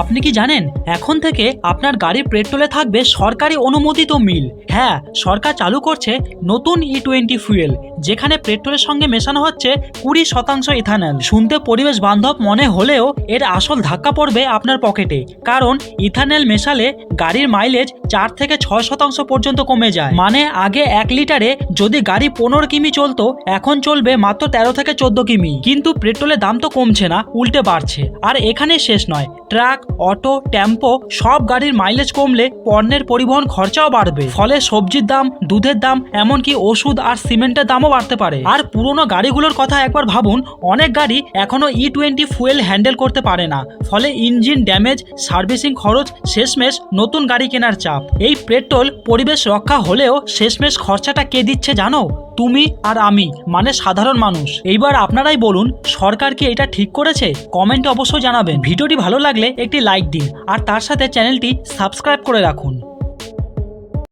আপনি কি জানেন, এখন থেকে আপনার গাড়ির পেট্রোলে থাকবে সরকারি অনুমোদিত মিল। হ্যাঁ সরকার চালু করছে নতুন ই টোয়েন্টি ফুয়েল যেখানে পেট্রোলের সঙ্গে মেশানো হচ্ছে কুড়ি শতাংশ ইথানল। শুনতে পরিবেশ বান্ধব মনে হলেও এর আসল ধাক্কা পড়বে আপনার পকেটে, কারণ ইথানল মেশালে গাড়ির মাইলেজ চার থেকে ছয় শতাংশ পর্যন্ত কমে যায়। মানে আগে এক লিটারে যদি গাড়ি পনেরো কিমি চলতো, এখন চলবে মাত্র তেরো থেকে চোদ্দ কিমি। কিন্তু পেট্রোলের দাম তো কমছে না, উল্টে বাড়ছে। আর এখানে শেষ নয়, ট্রাক অটো, টেম্পো সব গাড়ির মাইলেজ কমলে পণ্যের পরিবহন খরচাও বাড়বে। ফলে সবজির দাম, দুধের দাম, এমনকি ওষুধ আর সিমেন্টের দামও বাড়তে পারে। আর পুরনো গাড়িগুলোর কথা একবার ভাবুন, অনেক গাড়ি এখনও ই টোয়েন্টি ফুয়েল হ্যান্ডেল করতে পারে না। ফলে ইঞ্জিন ড্যামেজ সার্ভিসিং খরচ, শেষমেশ নতুন গাড়ি কেনার চাপ। এই পেট্রোল পরিবেশ রক্ষা হলেও শেষমেশ খরচাটা কে দিচ্ছে জানো? তুমি আর আমি মানে সাধারণ মানুষ। এইবার আপনারাই বলুন, সরকার কি এটা ঠিক করেছে? কমেন্টে অবশ্যই জানাবেন। ভিডিওটি ভালো লাগলে একটি লাইক দিন, আর তার সাথে চ্যানেলটি সাবস্ক্রাইব করে রাখুন।